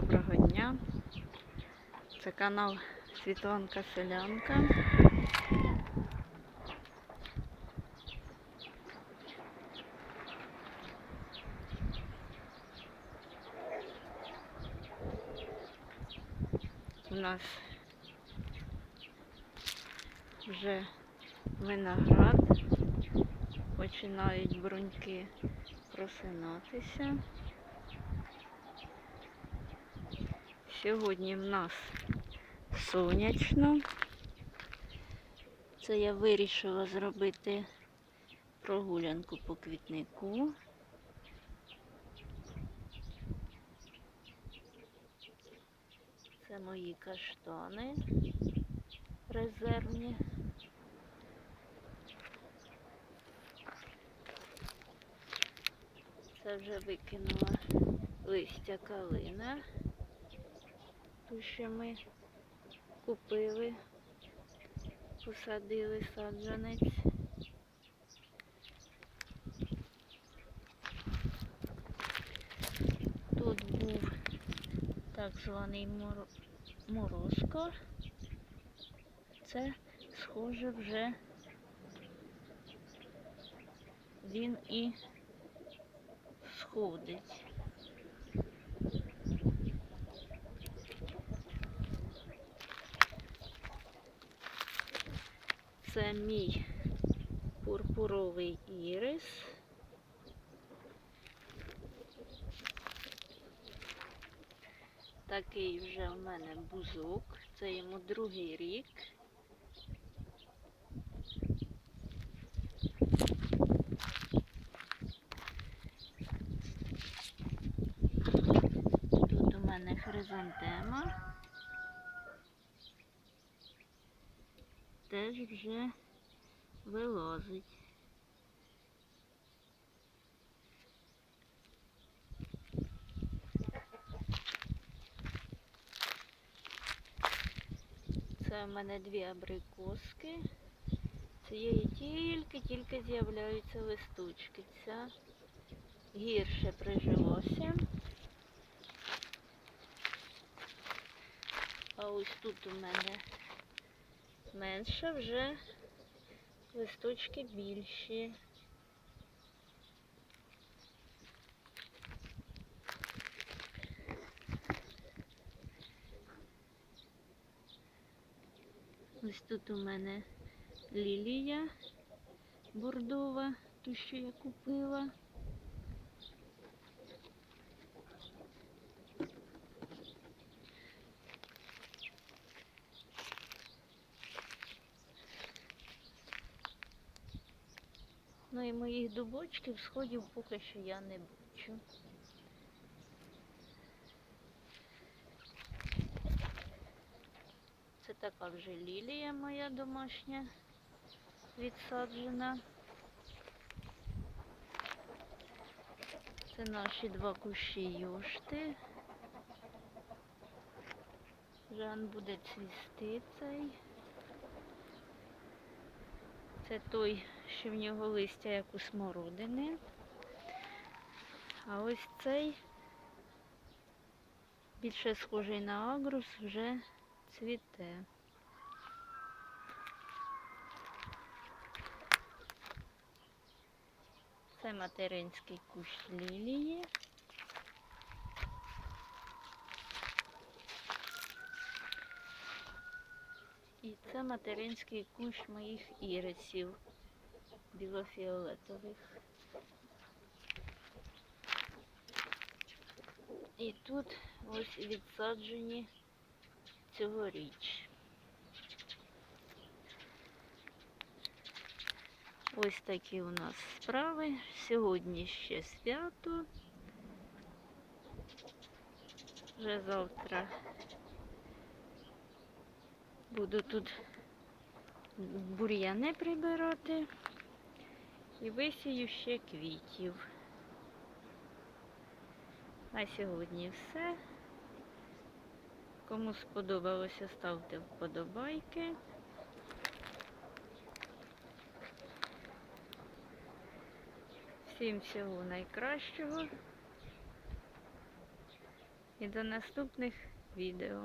доброго дня. Це канал Світланка Селянка. У нас вже виноград, починають бруньки просинатися. Сьогодні в нас сонячно. Це я вирішила зробити прогулянку по квітнику. Це мої каштани резервні. Це вже викинула листя калина. Ту, ми купили, посадили саджанець. Тут був так званий моро... морозко. Це схоже вже він і сходить. Це мій пурпуровий ірис. Такий вже в мене бузок. Це йому другий рік. Тут у мене хризантема. Теж вже вилазить. Це в мене дві абрикоски. Цієї тільки-тільки з'являються листочки. Ця гірше прижилося. А ось тут у мене менше вже листочки більші. Ось тут у мене лілія бордова, ту, що я купила. І моїх дубочків сходів поки що я не бачу. Це така вже лілія моя домашня відсаджена. Це наші два кущі юшти. Жан буде цвісти цей. Це той, що в нього листя як у смородини. А ось цей більше схожий на агрус вже цвіте. Це материнський кущ лілії. І це материнський кущ моїх ірисів білофіолетових. І тут ось відсаджені цьогоріч. Ось такі у нас справи. Сьогодні ще свято. Вже завтра буду тут бур'яни прибирати і висію ще квітів. На сьогодні все. Кому сподобалося, ставте вподобайки. Всім всього найкращого. і до наступних відео.